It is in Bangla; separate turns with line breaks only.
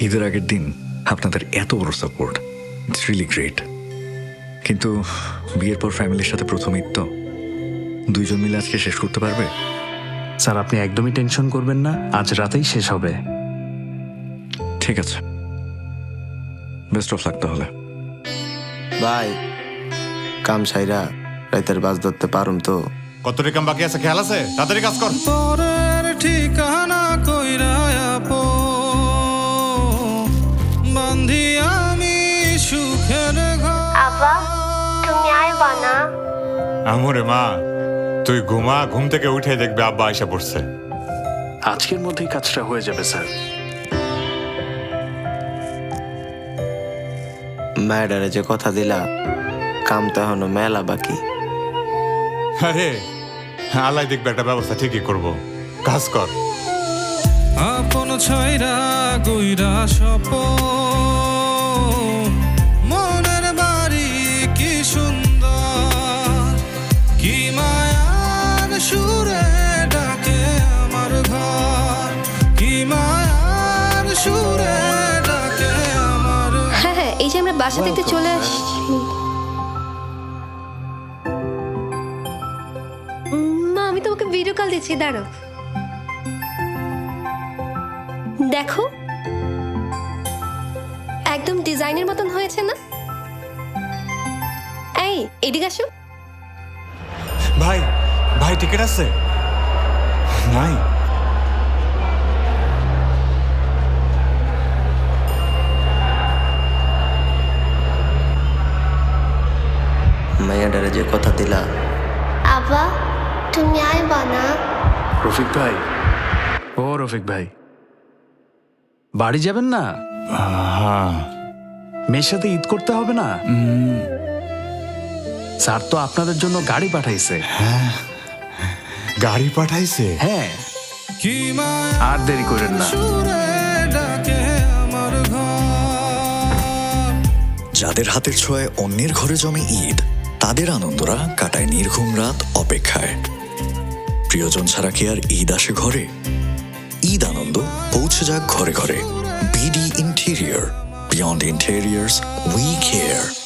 ঈদের আগের দিন আপনাদের এত বড় সাপোর্ট ইটস রিয়েলি গ্রেট কিন্তু বিয়ের পর ফ্যামিলির সাথে প্রথম ঈদ তো দুইজন মিলে আজকে শেষ করতে পারবে?
স্যার আপনি একদমই টেনশন করবেন না আজ রাতেই শেষ হবে।
ঠিক আছে। বেস্ট অফ লাক তাহলে।
ভাই কাম সাইরা রাইতের বাস ধরতে পারুম তো।
কত রেকাম বাকি আছে? খেয়াল আছে? তাড়াতাড়ি কাজ কর।
ঠিকানা কইরা ঘর
তুমি আইবা না
আমরে মা তুই ঘুমা ঘুম থেকে উঠে দেখবে আব্বা আয়সা পড়ছে।
আজকের মধ্যেই কাজটা হয়ে যাবে স্যার।
ম্যাডারে যে কথা দিলা কাম তো এখনও মেলা বাকি।
আরে আলাই দেখবে একটা ব্যবস্থা ঠিকই করব। কাজ কর।
আপন ছয়রা গইরা সপ
এই যে আমরা বাসা থেকে চলে আসছি। মা আমি তোমাকে ভিডিও কল দিচ্ছি দাঁড়াও। দেখো। একদম ডিজাইনের মতন হয়েছে না? এই এদিকে আসো।
ভাই ভাই টিকিট আছে? নাই।
মাইয়াডারে যে কথা দিলা।
আব্বা তুমি আইবা না?
রফিক ভাই। ও রফিক ভাই। বাড়ি যাবেন না?
হ্যাঁ।
মেয়ের সাথে ঈদ করতে হবে না? স্যার তো আপনাদের জন্য গাড়ি পাঠাইছে। হ্যাঁ।
গাড়ি পাঠাইছে?
হ্যাঁ।
কি
আর দেরি করেন না।
আমার ঘর।
যাদের হাতের ছোঁয়ায় অন্যের ঘরে জমে ঈদ তাদের আনন্দরা কাটায় নির্ঘুম রাত অপেক্ষায়। প্রিয়জন ছাড়া কি আর ঈদ আসে ঘরে? ঈদ আনন্দ পৌঁছে যাক ঘরে ঘরে। BD interior, beyond interiors, we care.